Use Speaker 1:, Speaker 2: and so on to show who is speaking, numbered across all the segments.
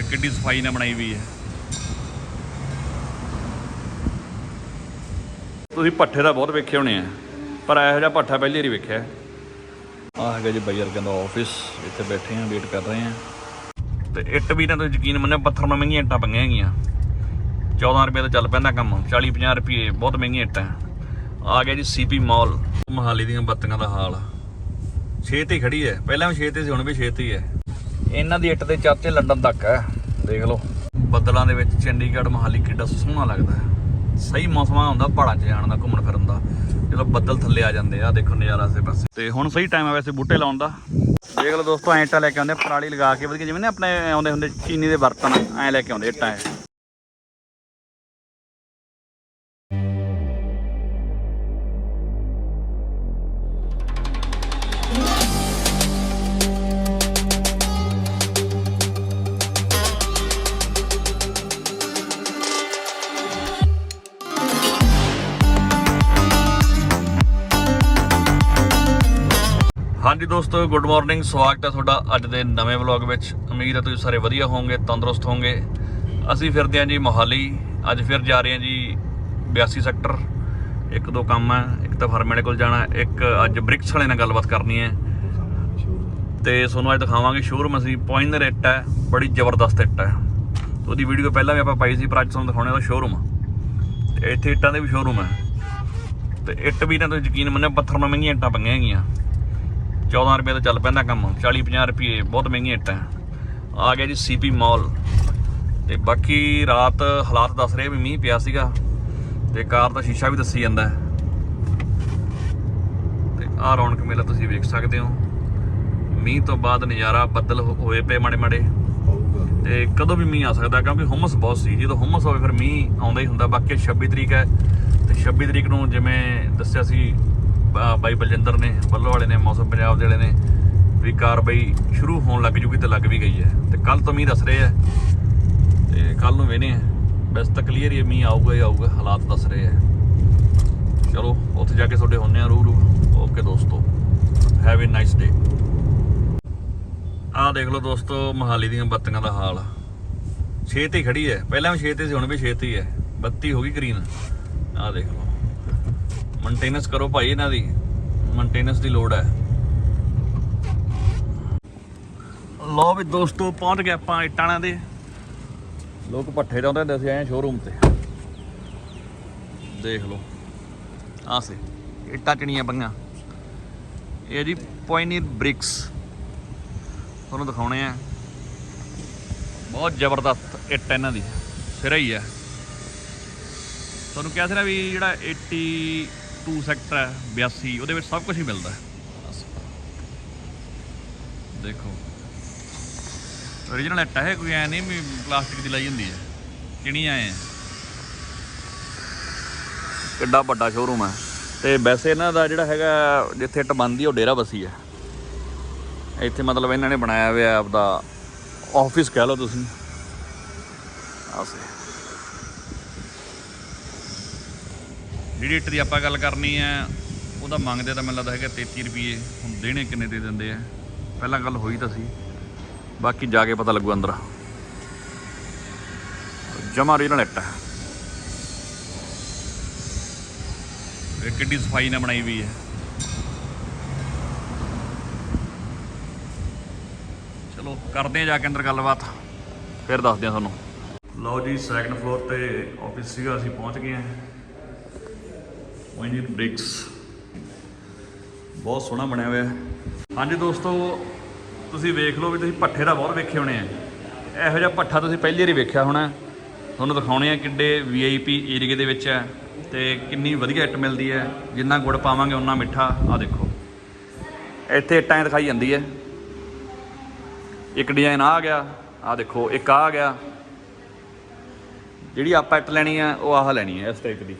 Speaker 1: ਇਹ ਕਿੱਡੀ ਸਫ਼ਾਈ ਨਾਲ ਬਣਾਈ ਹੋਈ ਹੈ। ਤੁਸੀਂ ਪੱਠੇ ਦਾ ਬਹੁਤ ਵੇਖੇ ਹੋਣੇ ਆ, ਪਰ ਇਹੋ ਜਿਹਾ ਪੱਠਾ ਪਹਿਲੀ ਵਾਰੀ ਵੇਖਿਆ। ਆ ਹੈਗਾ ਜੀ ਬਈਰ ਕਹਿੰਦਾ ਆਫਿਸ ਇੱਥੇ ਬੈਠੇ ਆ ਵੇਟ ਕਰ ਰਹੇ ਆ। ਤੇ ਇੱਟ ਵੀ ਨਾ ਤੁਸੀਂ ਯਕੀਨ ਮੰਨਿਓ ਪੱਥਰ ਨਾਲ ਮਹਿੰਗੀਆਂ ਇੱਟਾਂ ਪੰਗੀਆਂ ਹੈਗੀਆਂ। 14 ਰੁਪਏ ਤੋਂ ਚੱਲ ਪੈਂਦਾ ਕੰਮ 40 50 ਰੁਪਏ, ਬਹੁਤ ਮਹਿੰਗੀਆਂ ਇੱਟਾਂ। ਆ ਗਿਆ ਜੀ ਸੀਪੀ ਮਾਲ ਮਹਾਲੀ ਦੀਆਂ ਬੱਤੀਆਂ ਦਾ ਹਾਲ। ਛੇ ਤੇ ਹੀ ਖੜੀ ਹੈ, ਪਹਿਲਾਂ ਵੀ ਛੇ ਤੇ ਸੀ, ਹੁਣ ਵੀ ਛੇ ਤੇ ਹੀ ਹੈ। ਇਹਨਾਂ ਦੀ ਇੱਟ ਦੇ ਚਾਚੇ ਲੰਡਨ ਤੱਕ ਹੈ, ਦੇਖ ਲਓ। ਬੱਦਲਾਂ ਦੇ ਵਿੱਚ ਚੰਡੀਗੜ੍ਹ ਮਹਾਲੀ ਕਿੱਡਾ ਸੋਹਣਾ ਲੱਗਦਾ ਹੈ। ਸਹੀ ਮੌਸਮ ਹੁੰਦਾ ਪਹਾੜਾਂ 'ਚ ਜਾਣ ਦਾ, ਘੁੰਮਣ ਫਿਰਨ ਦਾ। ਜਦੋਂ ਬੱਦਲ ਥੱਲੇ ਆ ਜਾਂਦੇ ਆ, ਦੇਖੋ ਨਜ਼ਾਰਾ ਆਸੇ ਪਾਸੇ। ਤੇ ਹੁਣ ਸਹੀ ਟਾਈਮ ਹੈ ਵੈਸੇ ਬੂਟੇ ਲਾਉਣ ਦਾ। ਦੇਖ ਲਓ ਦੋਸਤੋ ਐਂ ਇੱਟਾਂ ਲੈ ਕੇ ਆਉਂਦੇ ਪਰਾਲੀ ਲਗਾ ਕੇ, ਵਧੀਆ ਜਿਵੇਂ ਨੇ ਆਪਣੇ ਆਉਂਦੇ ਹੁੰਦੇ ਚੀਨੀ ਦੇ ਬਰਤਨ ਐਂ ਲੈ ਕੇ ਆਉਂਦੇ ਇੱਟਾਂ ਇਹ। ਹਾਂਜੀ ਦੋਸਤੋ ਗੁੱਡ ਮਾਰਨਿੰਗ ਸਵਾਗਤ ਹੈ ਤੁਹਾਡਾ ਅੱਜ ਦੇ ਨਵੇਂ ਵਲੌਗ ਵਿੱਚ। ਉਮੀਦ ਹੈ ਤੁਸੀਂ ਸਾਰੇ ਵਧੀਆ ਹੋਵੋਗੇ, ਤੰਦਰੁਸਤ ਹੋਵੋਗੇ। ਅਸੀਂ ਫਿਰਦੇ ਹਾਂ ਜੀ ਮੋਹਾਲੀ। ਅੱਜ ਫਿਰ ਜਾ ਰਹੇ ਹਾਂ ਜੀ 82 ਸੈਕਟਰ। ਇੱਕ ਦੋ ਕੰਮ ਹੈ, ਇੱਕ ਤਾਂ ਫਰਮੇਲੇ ਕੋਲ ਜਾਣਾ ਇੱਕ ਅੱਜ ਬ੍ਰਿਕਸ ਵਾਲੇ ਨਾਲ ਗੱਲਬਾਤ ਕਰਨੀ ਹੈ। ਤੇ ਤੁਹਾਨੂੰ ਅੱਜ ਦਿਖਾਵਾਂਗੇ ਸ਼ੋਰੂਮ। ਅਸੀਂ ਪੁਆਇੰਟਰ ਇੱਟ ਹੈ, ਬੜੀ ਜ਼ਬਰਦਸਤ ਇੱਟ ਹੈ। ਉਹਦੀ ਵੀਡੀਓ ਪਹਿਲਾਂ ਵੀ ਆਪਾਂ ਪਾਈ ਸੀ, ਪਰ ਅੱਜ ਤੁਹਾਨੂੰ ਦਿਖਾਉਣੇ ਉਹਦਾ ਸ਼ੋਰੂਮ ਤੇ ਇੱਥੇ ਇੱਟਾਂ ਦੇ ਵੀ ਸ਼ੋਰੂਮ ਹੈ। ਤੇ ਇੱਟ ਵੀ ਨਾ ਤੁਸੀਂ ਯਕੀਨ ਮੰਨਿਓ, ਪੱਥਰ ਨਾਲ ਮਹਿੰਗੀਆਂ ਇੱਟਾਂ ਪਈਆਂ ਹੈਗੀਆਂ। 14 ਰੁਪਏ ਤੋਂ ਚੱਲ ਪੈਂਦਾ ਕੰਮ 40 50 ਰੁਪਏ, ਬਹੁਤ ਮਹਿੰਗੀਆਂ ਇੱਟਾਂ ਆ ਗਿਆ ਜੀ ਸੀਪੀ ਮਾਲ। ਤੇ ਬਾਕੀ ਰਾਤ ਹਾਲਾਤ ਦੱਸ ਰਹੇ ਵੀ ਮੀਂਹ ਪਿਆ ਸੀਗਾ, ਤੇ ਕਾਰ ਦਾ ਸ਼ੀਸ਼ਾ ਵੀ ਦੱਸੀ ਜਾਂਦਾ ਹੈ। ਤੇ ਆਹ ਰੌਣਕ ਮੇਲਾ ਤੁਸੀਂ ਵੇਖ ਸਕਦੇ ਹੋ। ਮੀਂਹ ਤੋਂ ਬਾਅਦ ਨਜ਼ਾਰਾ ਬੱਦਲ ਹੋ- ਹੋਏ ਪਏ ਮਾੜੇ ਮਾੜੇ। ਤੇ ਕਦੋਂ ਵੀ ਮੀਂਹ ਆ ਸਕਦਾ, ਕਿਉਂਕਿ ਹੁਮਸ ਬਹੁਤ ਸੀ। ਜਦੋਂ ਹੁਮਸ ਹੋਵੇ ਫਿਰ ਮੀਂਹ ਆਉਂਦਾ ਹੀ ਹੁੰਦਾ, ਬਾਕੀ 26 ਤਰੀਕ ਹੈ। ਤੇ 26 ਤਰੀਕ ਨੂੰ ਜਿਵੇਂ ਦੱਸਿਆ ਸੀ ਬਾਈ ਬਲਜਿੰਦਰ ਨੇ ਬੱਲੋ ਵਾਲੇ ਨੇ ਮੌਸਮ ਪੰਜਾਬ ਦੇ ਵਾਲੇ ਨੇ ਵੀ ਕਾਰਵਾਈ ਸ਼ੁਰੂ ਹੋਣ ਲੱਗ ਜੂਗੀ ਤੇ ਲੱਗ ਵੀ ਗਈ ਹੈ। ਤੇ ਕੱਲ ਤੋਂ ਮੀਂਹ ਦੱਸ ਰਹੇ ਆ ਤੇ ਕੱਲ ਨੂੰ ਵੇਨੇ ਆ ਵੈਸੇ ਤਾਂ ਕਲੀਅਰ ਹੀ ਹੈ, ਮੀਂਹ ਆਊਗਾ ਹੀ ਆਊਗਾ ਹਾਲਾਤ ਦੱਸ ਰਹੇ ਆ ਚਲੋ ਉੱਥੇ ਜਾ ਕੇ ਤੁਹਾਡੇ ਹੁੰਨੇ ਆ ਰੂ ਰੂ ਓਕੇ ਦੋਸਤੋ ਹੈਵ ਅ ਨਾਈਸ ਡੇ ਆਹ ਦੇਖ ਲਓ ਦੋਸਤੋ ਮਹਾਲੀ ਦੀਆਂ ਬੱਤੀਆਂ ਦਾ ਹਾਲ। ਛੇ ਤੇ ਹੀ ਖੜੀ ਹੈ। ਪਹਿਲਾਂ ਵੀ ਛੇ ਤੇ ਸੀ ਹੁਣ ਵੀ ਛੇ ਤੇ ਹੀ। ਹੈ ਬੱਤੀ ਹੋ ਗਈ ਗ੍ਰੀਨ ਆਹ ਦੇਖ ਲਓ। ਮੇਨਟੇਨੈਂਸ ਕਰੋ ਭਾਈ ਇਹਨਾਂ ਦੀ। ਮੇਨਟੇਨੈਂਸ ਦੀ ਲੋੜ ਹੈ। ਲੋ ਵੀ ਦੋਸਤੋ, ਪਹੁੰਚ ਗਏ ਆਪਾਂ ਇਟਾਣਾ ਦੇ। ਲੋਕ ਪੱਠੇ ਲਾਉਂਦੇ ਹੁੰਦੇ ਸੀ ਐਂ ਸ਼ੋਰੂਮ ਤੇ। ਦੇਖ ਲਓ। ਆਹ ਇੱਟਾਂ ਚਣੀਆਂ ਪੰਗਾ ਇਹ ਜੀ ਪੋਇਨੀਅਰ ਬ੍ਰਿਕਸ ਤੁਹਾਨੂੰ ਦਿਖਾਉਣੇ ਆ। ਬਹੁਤ ਜ਼ਬਰਦਸਤ ਇੱਟ ਇਹਨਾਂ ਦੀ। ਸਿਰਾ ਹੀ ਹੈ। ਤੁਹਾਨੂੰ ਕਹਿ ਸੀ ਵੀ ਜਿਹੜਾ 82 ਸੈਕਟਰ ਹੈ 82 ਉਹਦੇ ਵਿੱਚ ਸਭ ਕੁਝ ਹੀ ਮਿਲਦਾ ਦੇਖੋ। Origignal ਇੱਟ ਹੈ, ਕੋਈ ਐ ਨਹੀਂ ਵੀ ਪਲਾਸਟਿਕ ਦੀ ਲਾਈ ਹੁੰਦੀ ਹੈ। ਕਿਣੀ ਕਿਹੜੀਆਂ ਐ? ਕਿੱਡਾ ਵੱਡਾ ਸ਼ੋਰੂਮ ਹੈ। ਤੇ ਵੈਸੇ ਇਹਨਾਂ ਦਾ ਜਿਹੜਾ ਹੈਗਾ, ਜਿੱਥੇ ਇੱਟ ਬਣਦੀ ਉਹ ਡੇਰਾ ਬਸੀ ਹੈ। ਇੱਥੇ ਮਤਲਬ ਇਹਨਾਂ ਨੇ ਬਣਾਇਆ ਹੋਇਆ ਆਪਦਾ ਆਫਿਸ ਕਹਿ ਲਓ ਤੁਸੀਂ। ਆਸੇ ਜਿਹੜੀ ਇੱਟ ਦੀ ਆਪਾਂ ਗੱਲ ਕਰਨੀ ਹੈ, ਉਹਦਾ ਮੰਗਦੇ ਤਾਂ ਮੈਨੂੰ ਲੱਗਦਾ ਹੈਗਾ 33 ਰੁਪਏ ਹੁਣ ਦੇਣੇ ਕਿੰਨੇ ਦੇ ਦਿੰਦੇ ਆ? ਪਹਿਲਾਂ ਗੱਲ ਹੋਈ ਤਾਂ ਸੀ। ਬਾਕੀ ਜਾ ਕੇ ਪਤਾ ਲੱਗੂ ਅੰਦਰ। ਜਮਾ ਰੀਜਨਲ ਇੱਟ ਹੈ ਇਹ ਕਿੱਡੀ ਸਫ਼ਾਈ ਨਾਲ ਬਣਾਈ ਵੀ ਹੈ। ਚਲੋ, ਕਰਦੇ ਆ ਜਾ ਕੇ ਅੰਦਰ ਗੱਲਬਾਤ। ਫਿਰ ਦੱਸਦੇ ਆ ਤੁਹਾਨੂੰ। ਲਓ ਜੀ ਸੈਕੰਡ ਫਲੋਰ ਤੇ ਆਫਿਸ ਸੀਗਾ, ਅਸੀਂ ਪਹੁੰਚ ਗਏ ਆ ਵਾਈਨਿਟ ਬ੍ਰਿਕਸ ਬਹੁਤ ਸੋਹਣਾ ਬਣਿਆ ਹੋਇਆ ਹਾਂਜੀ ਦੋਸਤੋ, ਤੁਸੀਂ ਵੇਖ ਲਓ ਵੀ ਤੁਸੀਂ ਪੱਠੇ ਦਾ ਬਹੁਤ ਵੇਖੇ ਹੋਣੇ ਆ। ਇਹੋ ਜਿਹਾ ਪੱਠਾ ਤੁਸੀਂ ਪਹਿਲੀ ਵਾਰੀ ਵੇਖਿਆ ਹੋਣਾ। ਤੁਹਾਨੂੰ ਦਿਖਾਉਣੇ ਆ ਕਿੱਡੇ ਵੀਆਈਪੀ ਏਰੀਏ ਦੇ ਵਿੱਚ ਹੈ ਤੇ ਕਿੰਨੀ ਵਧੀਆ ਇੱਟ ਮਿਲਦੀ ਹੈ। ਜਿੰਨਾ ਗੁੜ ਪਾਵਾਂਗੇ ਉਨਾ ਮਿੱਠਾ। ਆ ਦੇਖੋ। ਇੱਥੇ ਇੱਟਾਂ ਦਿਖਾਈ ਜਾਂਦੀ ਹੈ। ਇੱਕ ਡਿਜ਼ਾਈਨ ਆ ਗਿਆ ਆ ਦੇਖੋ। ਇੱਕ ਆ ਗਿਆ। ਜਿਹੜੀ ਆਪਾਂ ਇੱਟ ਲੈਣੀ ਆ, ਉਹ ਆਹ ਲੈਣੀ ਹੈ ਇਸ ਟਾਈਪ ਦੀ।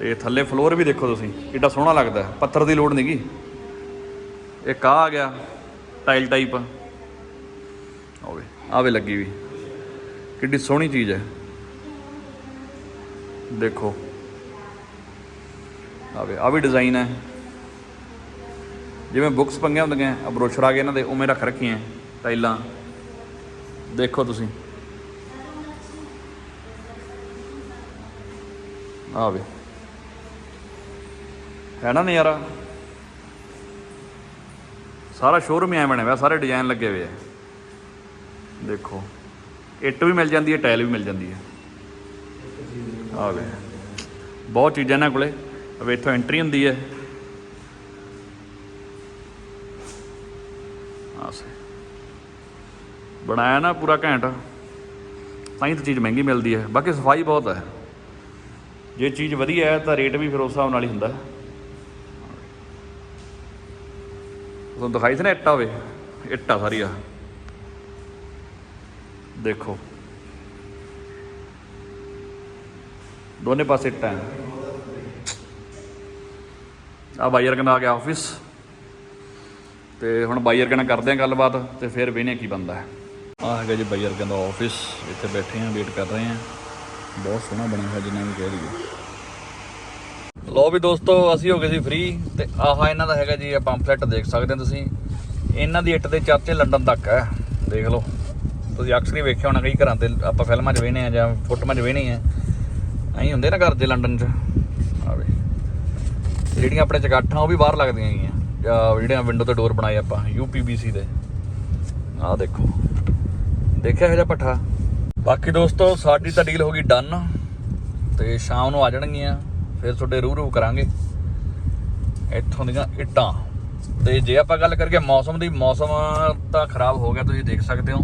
Speaker 1: ਤੇ ਥੱਲੇ ਫਲੋਰ ਵੀ ਦੇਖੋ ਤੁਸੀਂ, ਕਿੱਡਾ ਸੋਹਣਾ ਲੱਗਦਾ ਪੱਥਰ ਦੀ ਲੋੜ ਨਹੀਂਗੀ ਇਹ ਆਹ ਆ ਗਿਆ ਟਾਈਲ ਟਾਈਪ ਹੋਵੇ ਆਵੇ ਲੱਗੀ ਵੀ। ਕਿੱਡੀ ਸੋਹਣੀ ਚੀਜ਼ ਹੈ। ਦੇਖੋ। ਆਵੇ ਆ ਵੀ ਡਿਜ਼ਾਈਨ ਹੈ। ਜਿਵੇਂ ਬੁੱਕਸ ਪੰਗੀਆਂ ਹੁੰਦੀਆਂ ਆ ਬਰੋਸ਼ਰ ਆ ਗਏ ਇਹਨਾਂ ਦੇ, ਉਵੇਂ ਰੱਖ ਰੱਖੀਆਂ ਟਾਈਲਾਂ ਦੇਖੋ ਤੁਸੀਂ। ਆਵੇ ਹੈ ਨਾ ਨਜ਼ਾਰਾ? ਸਾਰਾ ਸ਼ੋਰੂਮ ਹੀ ਐ ਬਣਿਆ ਹੋਇਆ, ਸਾਰੇ ਡਿਜ਼ਾਈਨ ਲੱਗੇ ਹੋਏ ਆ। ਦੇਖੋ, ਇੱਟ ਵੀ ਮਿਲ ਜਾਂਦੀ ਹੈ, ਟਾਇਲ ਵੀ ਮਿਲ ਜਾਂਦੀ ਹੈ। ਆ ਵੇ, ਬਹੁਤ ਚੀਜ਼ਾਂ ਇਹਨਾਂ ਕੋਲੇ। ਅਵੇ ਇੱਥੋਂ ਐਂਟਰੀ ਹੁੰਦੀ ਹੈ। ਆ ਬਣਾਇਆ ਨਾ ਪੂਰਾ ਘੈਂਟ। ਤਾਂ ਹੀ ਤਾਂ ਚੀਜ਼ ਮਹਿੰਗੀ ਮਿਲਦੀ ਹੈ। ਬਾਕੀ ਸਫ਼ਾਈ ਬਹੁਤ ਹੈ। ਜੇ ਚੀਜ਼ ਵਧੀਆ ਹੈ ਤਾਂ ਰੇਟ ਵੀ ਫਿਰ ਉਸ ਹਿਸਾਬ ਨਾਲ ਹੀ ਹੁੰਦਾ। ਹੈ ਤੁਹਾਨੂੰ ਦਿਖਾਈ ਸੀ ਨਾ ਇੱਟਾ ਹੋਵੇ ਇੱਟਾਂ ਸਾਰੀਆਂ। ਦੇਖੋ। ਦੋਨੇ ਪਾਸੇ ਇੱਟਾਂ ਹੈ ਆ ਬਾਈਅਰ ਕਹਿੰਦਾ ਆ ਗਿਆ ਆਫਿਸ ਤੇ ਹੁਣ ਬਾਈਅਰ ਕਹਿੰਦਾ ਕਰਦੇ ਆ ਗੱਲਬਾਤ ਤੇ ਫਿਰ ਵੇਨੇ ਕੀ ਬੰਦਾ ਹੈ। ਆ ਹੈਗਾ ਜੀ ਬਾਈਅਰ ਕਹਿੰਦਾ ਆਫਿਸ ਇੱਥੇ ਬੈਠੇ ਆ ਵੇਟ ਕਰ ਰਹੇ ਆ ਬਹੁਤ ਸੋਹਣਾ ਬਣਿਆ ਹੋਇਆ ਜਿੰਨਾ ਵੀ ਕਹਿ ਲਈਏ ਲੋ ਵੀ ਦੋਸਤੋ, ਅਸੀਂ ਹੋ ਗਏ ਸੀ ਫ੍ਰੀ ਤੇ ਆਹ ਇਹਨਾਂ ਦਾ ਹੈਗਾ ਜੀ, ਇਹ ਪੰਫਲੇਟ ਦੇਖ ਸਕਦੇ ਹੋ ਤੁਸੀਂ। ਇਹਨਾਂ ਦੀ ਇੱਟ ਦੇ ਚਾਚੇ ਲੰਡਨ ਤੱਕ ਹੈ, ਦੇਖ ਲਓ। ਤੁਸੀਂ ਅਕਸਰ ਹੀ ਵੇਖਿਆ ਹੋਣਾ, ਕਈ ਘਰਾਂ ਤੇ ਆਪਾਂ ਫਿਲਮਾਂ 'ਚ ਵੇਖਨੇ ਆ ਜਾਂ ਫੋਟੋਆਂ 'ਚ ਵੇਖਨੇ ਆ ਐਂ ਹੁੰਦੇ ਨਾ ਘਰ ਦੇ ਲੰਡਨ 'ਚ। ਆਵੇ ਜਿਹੜੀਆਂ ਆਪਣੇ ਚਗਾਠਾਂ ਉਹ ਵੀ ਬਾਹਰ ਲੱਗਦੀਆਂ ਗਈਆਂ ਜਾਂ ਜਿਹੜੀਆਂ ਵਿੰਡੋ ਤੇ ਡੋਰ ਬਣਾਏ ਆਪਾਂ UPVC ਦੇ। ਆਹ ਦੇਖੋ। ਦੇਖਿਆ ਇਹਦਾ ਪੱਠਾ? ਬਾਕੀ ਦੋਸਤੋ, ਸਾਡੀ ਤਾਂ ਡੀਲ ਹੋ ਗਈ ਡਨ ਤੇ ਸ਼ਾਮ ਨੂੰ ਆ ਜਾਣਗੀਆਂ। ਫਿਰ ਤੁਹਾਡੇ ਰੂ ਰੂ ਕਰਾਂਗੇ। ਇੱਥੋਂ ਦੀਆਂ ਇੱਟਾਂ। ਤੇ ਜੇ ਆਪਾਂ ਗੱਲ ਕਰੀਏ ਮੌਸਮ ਦੀ, ਮੌਸਮ ਤਾਂ ਖਰਾਬ ਹੋ ਗਿਆ, ਤੁਸੀਂ ਦੇਖ ਸਕਦੇ ਹੋ।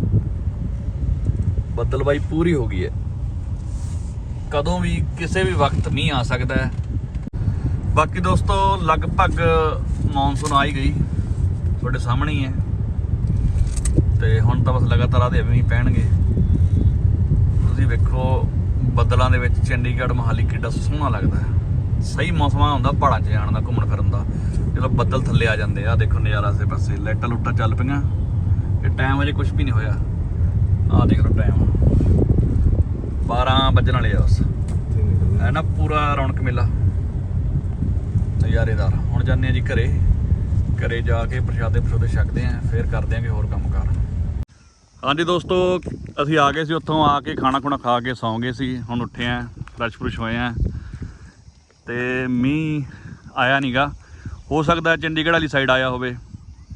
Speaker 1: ਬੱਦਲਬਾਈ ਪੂਰੀ ਹੋ ਗਈ ਹੈ। ਕਦੋਂ ਵੀ ਕਿਸੇ ਵੀ ਵਕਤ ਮੀਂਹ ਆ ਸਕਦਾ ਹੈ। ਬਾਕੀ ਦੋਸਤੋ, ਲਗਭਗ ਮੌਨਸੂਨ ਆ ਹੀ ਗਈ। ਤੁਹਾਡੇ ਸਾਹਮਣੇ ਹੀ ਹੈ। ਤੇ ਹੁਣ ਤਾਂ ਬਸ ਲਗਾਤਾਰ ਆਦੇ ਮੀਂਹ ਪੈਣਗੇ। ਤੁਸੀਂ ਵੇਖੋ, ਬੱਦਲਾਂ ਦੇ ਵਿੱਚ ਚੰਡੀਗੜ੍ਹ, ਮਹਾਲੀ ਕਿੱਡਾ ਸੋਹਣਾ ਲੱਗਦਾ ਹੈ। ਸਹੀ ਮੌਸਮ ਆ ਹੁੰਦਾ, ਪਹਾੜਾਂ 'ਚ ਜਾਣ ਦਾ, ਘੁੰਮਣ ਫਿਰਨ ਦਾ। ਜਦੋਂ ਬੱਦਲ ਥੱਲੇ ਆ ਜਾਂਦੇ ਆ, ਦੇਖੋ ਨਜ਼ਾਰਾ ਆਸੇ ਪਾਸੇ ਲਾਈਟਾਂ ਲੁੱਟਾਂ ਚੱਲ ਪਈਆਂ। ਇਹ ਟਾਈਮ ਅਜੇ ਕੁਝ ਵੀ ਨਹੀਂ ਹੋਇਆ। ਆਹ ਦੇਖ ਲਓ ਟਾਈਮ 12 ਵੱਜਣ ਵਾਲੇ ਆ ਬਸ। ਹੈ ਨਾ ਪੂਰਾ ਰੌਣਕ ਮੇਲਾ। ਨਜ਼ਾਰੇਦਾਰ। ਹੁਣ ਜਾਂਦੇ ਆ ਜੀ ਘਰੇ। ਘਰੇ ਜਾ ਕੇ ਪ੍ਰਸ਼ਾਦੇ ਪ੍ਰਸ਼ਾਦੇ ਛਕਦੇ ਆ ਫਿਰ ਕਰਦੇ ਆਂਗੇ ਹੋਰ ਕੰਮ ਕਾਰ। ਹਾਂਜੀ ਦੋਸਤੋ, ਅਸੀਂ ਆ ਗਏ ਸੀ ਉੱਥੋਂ, ਆ ਕੇ ਖਾਣਾ ਖੁਣਾ ਖਾ ਕੇ ਸੌਂ ਗਏ ਸੀ। ਹੁਣ ਉੱਠੇ ਆ ਫਰੈਸ਼ ਫਰੁਸ਼ ਹੋਏ ਆ ਤੇ ਮੀਂਹ ਆਇਆ ਨਹੀਂਗਾ ਹੋ ਸਕਦਾ ਚੰਡੀਗੜ੍ਹ ਵਾਲੀ ਸਾਈਡ ਆਇਆ ਹੋਵੇ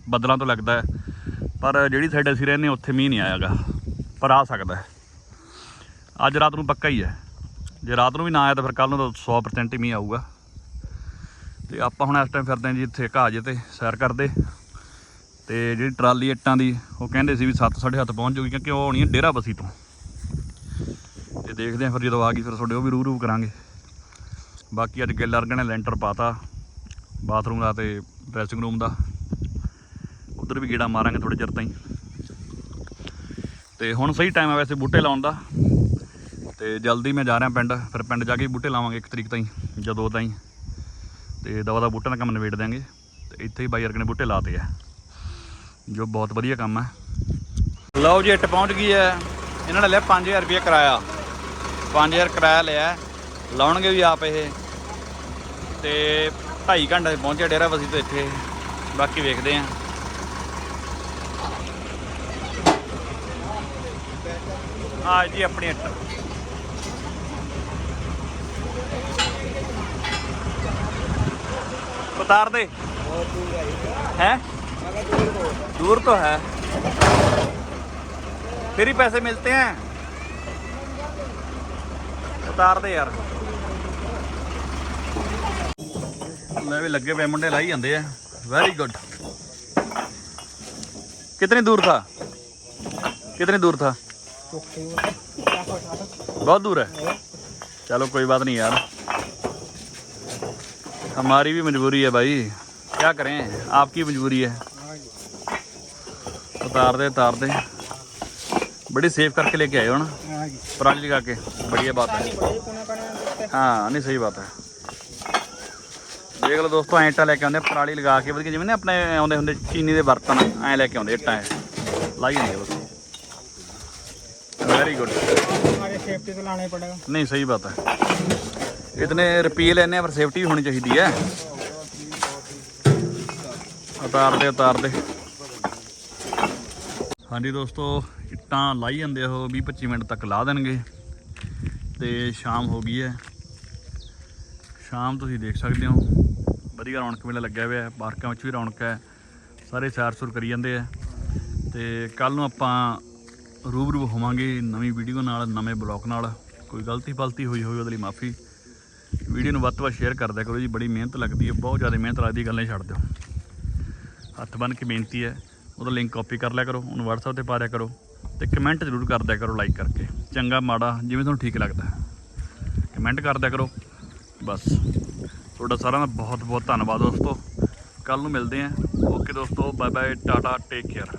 Speaker 1: ਬੱਦਲਾਂ ਤੋਂ ਲੱਗਦਾ ਪਰ ਜਿਹੜੀ ਸਾਈਡ ਅਸੀਂ ਰਹਿੰਦੇ ਹਾਂ, ਉੱਥੇ ਮੀਂਹ ਨਹੀਂ ਆਇਆਗਾ ਪਰ ਆ ਸਕਦਾ ਅੱਜ ਰਾਤ ਨੂੰ ਪੱਕਾ ਹੀ ਹੈ। ਜੇ ਰਾਤ ਨੂੰ ਵੀ ਨਾ ਆਇਆ ਤਾਂ ਫਿਰ ਕੱਲ ਨੂੰ ਤਾਂ 100% ਹੀ ਮੀਂਹ ਆਊਗਾ। ਤੇ ਆਪਾਂ ਹੁਣ ਇਸ ਟਾਈਮ ਫਿਰਦੇ ਹਾਂ ਜੀ ਇੱਥੇ ਘਾਜੇ ਤੇ ਸੈਰ ਕਰਦੇ। ਤੇ ਜਿਹੜੀ ਟਰਾਲੀ ਇੱਟਾਂ ਦੀ ਉਹ ਕਹਿੰਦੇ ਸੀ ਵੀ 7:30 ਪਹੁੰਚ ਜੂਗੀ ਕਿਉਂਕਿ ਉਹ ਆਉਣੀ ਹੈ ਡੇਰਾ ਬਸੀ ਤੋਂ। ਤੇ ਦੇਖਦੇ ਹਾਂ ਫਿਰ ਜਦੋਂ ਆ ਗਈ ਫਿਰ ਤੁਹਾਡੇ ਉਹ ਵੀ ਰੂ ਰੂ ਕਰਾਂਗੇ। ਬਾਕੀ ਅੱਜ ਗਿੱਲ ਅਰਗ ਨੇ ਲੈਂਟਰ ਪਾਤਾ ਬਾਥਰੂਮ ਦਾ ਤੇ ਡਰੈਸਿੰਗ ਰੂਮ ਦਾ। ਉਧਰ ਵੀ ਗੇੜਾ ਮਾਰਾਂਗੇ ਥੋੜੇ ਚਿਰ ਤਾਈਂ। ਤੇ ਹੁਣ ਸਹੀ ਟਾਈਮ ਹੈ ਵੈਸੇ ਬੂਟੇ ਲਾਉਣ ਦਾ। ਤੇ ਜਲਦੀ ਮੈਂ ਜਾ ਰਿਹਾ ਪਿੰਡ, ਫਿਰ ਪਿੰਡ ਜਾ ਕੇ ਬੂਟੇ ਲਾਵਾਂਗੇ ਇੱਕ ਤਰੀਕ ਤਾਈਂ ਜਾਂ ਦੋ ਤਾਈਂ। ਤੇ ਦਵਾ ਦਾ ਬੂਟਿਆਂ ਦਾ ਕੰਮ ਨਿਬੇੜ ਦਿਆਂਗੇ। ਤੇ ਇੱਥੇ ਹੀ ਬਾਈ ਅਰਗ ਨੇ ਬੂਟੇ ਲਾਤੇ ਆ, ਜੋ ਬਹੁਤ ਵਧੀਆ ਕੰਮ ਹੈ ਲਓ ਜੀ, ਇੱਟ ਪਹੁੰਚ ਗਈ ਹੈ। ਇਹਨਾਂ ਨੇ ਲਿਆ 5000 ਰੁਪਏ ਕਿਰਾਇਆ। 5000 ਕਿਰਾਇਆ ਲਿਆ। ਲਾਉਣਗੇ ਵੀ ਆਪ ਇਹ ਤੇ 2.5 ਘੰਟੇ 'ਚ ਪਹੁੰਚੇ ਡੇਰਾ ਬਸੀ ਤੋਂ ਇੱਥੇ ਬਾਕੀ ਵੇਖਦੇ ਆਂ ਆ ਜੀ ਆਪਣੀ ਇੱਟ ਉਤਾਰ ਦੇ ਹੈ दूर तो है फिर ही पैसे मिलते हैं ਉਤਾਰ ਦੇ ਯਾਰ ਲੈ ਵੀ ਲੱਗੇ ਪਏ ਮੁੰਡੇ ਲਾਈ ਜਾਂਦੇ ਆ ਵੈਰੀ ਗੁੱਡ कितनी दूर था कितनी दूर था बहुत दूर है चलो कोई बात नहीं यार हमारी भी मजबूरी है भाई क्या करें आपकी मजबूरी है उतार दे उतार दे बड़ी सेफ करके लेके आए हो ना पराली लगा के बढ़िया बात है हाँ नहीं सही बात है ਦੇਖ ਲਓ ਦੋਸਤੋ ਐਂਟਾਂ ਲੈ ਕੇ ਆਉਂਦੇ ਪਰਾਲੀ ਲਗਾ ਕੇ ਵਧੀਆ ਜਿਵੇਂ ਨੇ ਆਪਣੇ ਆਉਂਦੇ ਹੁੰਦੇ ਚੀਨੀ ਦੇ ਬਰਤਨ ਐਂ ਲੈ ਕੇ ਆਉਂਦੇ ਇੱਟਾਂ ਲਾਈ ਜਾਂਦੇ ਦੋਸਤੋ। ਵੈਰੀ
Speaker 2: ਗੁੱਡ ਸਾਰੇ ਸੇਫਟੀ ਤੋਂ ਲਾਣੇ ਪੜੇਗਾ।
Speaker 1: ਨਹੀਂ ਸਹੀ ਬਾਤ ਹੈ ਇਤਨੇ ਰੁਪਏ ਲੈਨੇ ਪਰ ਸੇਫਟੀ ਵੀ ਹੋਣੀ ਚਾਹੀਦੀ ਹੈ ਉਤਾਰ ਦੇ ਉਤਾਰ ਦੇ ਹਾਂਜੀ ਦੋਸਤੋ ਇੱਟਾਂ ਲਾਈ ਜਾਂਦੇ ਉਹ 20 25 ਮਿੰਟ ਤੱਕ ਲਾ ਦੇਣਗੇ। ਤੇ ਸ਼ਾਮ ਹੋ ਗਈ ਹੈ। ਸ਼ਾਮ ਤੁਸੀਂ ਦੇਖ ਸਕਦੇ ਹੋ। ਵਧੀਆ ਰੌਣਕ ਮੇਲਾ ਲੱਗਿਆ ਹੋਇਆ ਹੈ, ਪਾਰਕਾਂ ਵਿੱਚ ਵੀ ਰੌਣਕ ਹੈ, ਸਾਰੇ ਸੈਰ ਸੁਰ ਕਰੀ ਜਾਂਦੇ ਆ। ਤੇ ਕੱਲ ਨੂੰ ਆਪਾਂ ਰੂਬਰੂ ਹੋਵਾਂਗੇ ਨਵੀਂ ਵੀਡੀਓ ਨਾਲ, ਨਵੇਂ ਬਲੌਗ ਨਾਲ। ਕੋਈ ਗਲਤੀ ਫਲਤੀ ਹੋਈ ਹੋਵੇ ਉਹਦੇ ਲਈ ਮਾਫੀ। ਵੀਡੀਓ ਨੂੰ ਵੱਧ ਤੋਂ ਵੱਧ ਸ਼ੇਅਰ ਕਰਦਿਆ ਕਰੋ ਜੀ, ਬੜੀ ਮਿਹਨਤ ਲੱਗਦੀ ਹੈ, ਬਹੁਤ ਜ਼ਿਆਦਾ ਮਿਹਨਤ ਲੱਗਦੀ ਗੱਲਾਂ ਛੱਡ ਦਿਓ। ਹੱਥ ਬੰਨ ਕੇ ਬੇਨਤੀ ਹੈ, ਉਹਦਾ ਲਿੰਕ ਕਾਪੀ ਕਰ ਲਿਆ ਕਰੋ, ਉਹਨੂੰ WhatsApp ਤੇ ਪਾ ਦਿਆ ਕਰੋ ਤੇ ਕਮੈਂਟ ਜ਼ਰੂਰ ਕਰਦਿਆ ਕਰੋ ਲਾਈਕ ਕਰਕੇ। ਚੰਗਾ ਮਾੜਾ, ਜਿਵੇਂ ਤੁਹਾਨੂੰ ਠੀਕ ਲੱਗਦਾ। ਕਮੈਂਟ ਕਰਦਿਆ ਕਰੋ, ਬਸ। ਤੁਹਾਡਾ ਸਾਰਿਆਂ ਦਾ ਬਹੁਤ ਬਹੁਤ ਧੰਨਵਾਦ ਦੋਸਤੋ। ਕੱਲ ਨੂੰ ਮਿਲਦੇ ਆਂ ਓਕੇ ਦੋਸਤੋ bye bye tata take care